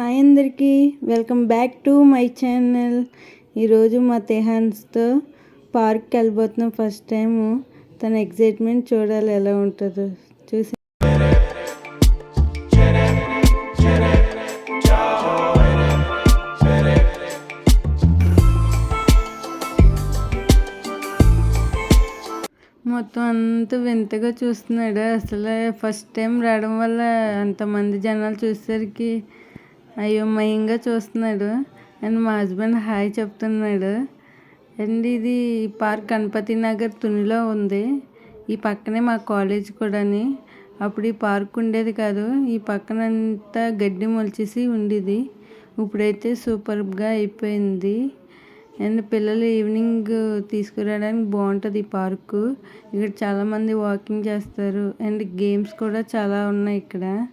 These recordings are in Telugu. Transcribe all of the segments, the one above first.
హాయ్ అందరికీ. Welcome back to my channel. ఈరోజు మా తెహాన్స్తో పార్క్కి వెళ్ళిపోతున్నాం ఫస్ట్ టైం తన ఎగ్జైట్మెంట్ చూడాలి ఎలా ఉంటుందో. చూసి. మొత్తం అంతా వింతగా చూస్తున్నాడు. అసలు ఫస్ట్ టైం రావడం వల్ల అంతమంది జనాలు చూసేసరికి అయోమయంగా చూస్తున్నాడు. అండ్ మా హస్బెండ్ హాయ్ చెప్తున్నాడు. అండ్ ఇది పార్క్ గణపతి నగర్ తునిలో ఉంది. ఈ పక్కనే మా కాలేజ్ కూడాని. అప్పుడు ఈ పార్క్ ఉండేది కాదు ఈ పక్కనంతా గడ్డి మొలిచేసి ఉండేది. ఇప్పుడైతే సూపర్గా అయిపోయింది. అండ్ పిల్లలు ఈవినింగ్ తీసుకురావడానికి బాగుంటుంది ఈ పార్కు. ఇక్కడ చాలామంది వాకింగ్ చేస్తారు. అండ్ గేమ్స్ కూడా చాలా ఉన్నాయి ఇక్కడ.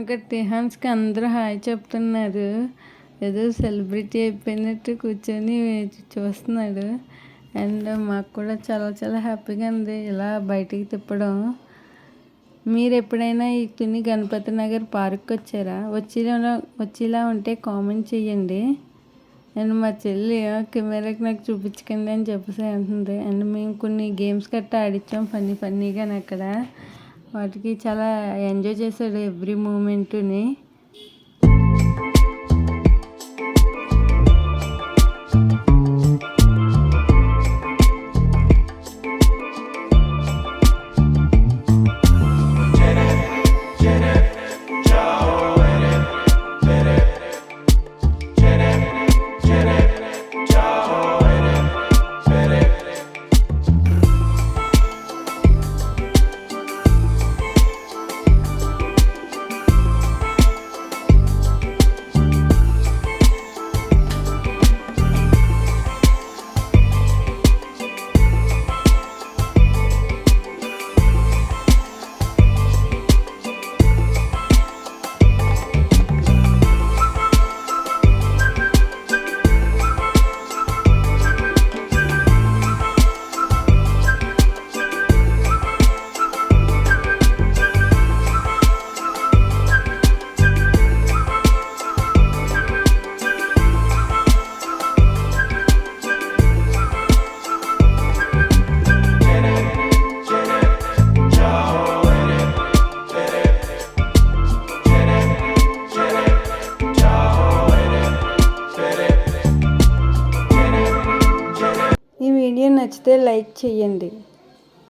అక్కడ టిహాన్స్కి అందరూ హాయ్ చెప్తున్నారు. ఏదో సెలబ్రిటీ అయిపోయినట్టు కూర్చొని చూస్తున్నాడు. అండ్ మాకు కూడా చాలా చాలా హ్యాపీగా ఉంది. ఇలా బయటికి తిప్పడం. మీరు ఎప్పుడైనా ఈ తుని గణపతి నగర్ పార్క్ వచ్చారా? వచ్చేలా వచ్చేలా ఉంటే కామెంట్ చేయండి. అండ్ మా చెల్లి కెమెరాకి నాకు చూపించకండి అని చెప్పేసి అంటుంది. అండ్ మేము కొన్ని గేమ్స్ గట్టా ఆడించాం ఫన్నీ ఫన్నీగా అక్కడ. వాటికి చాలా ఎంజాయ్ చేశాడు ఎవ్రీ మూమెంట్ని. నచ్చితే లైక్ చేయండి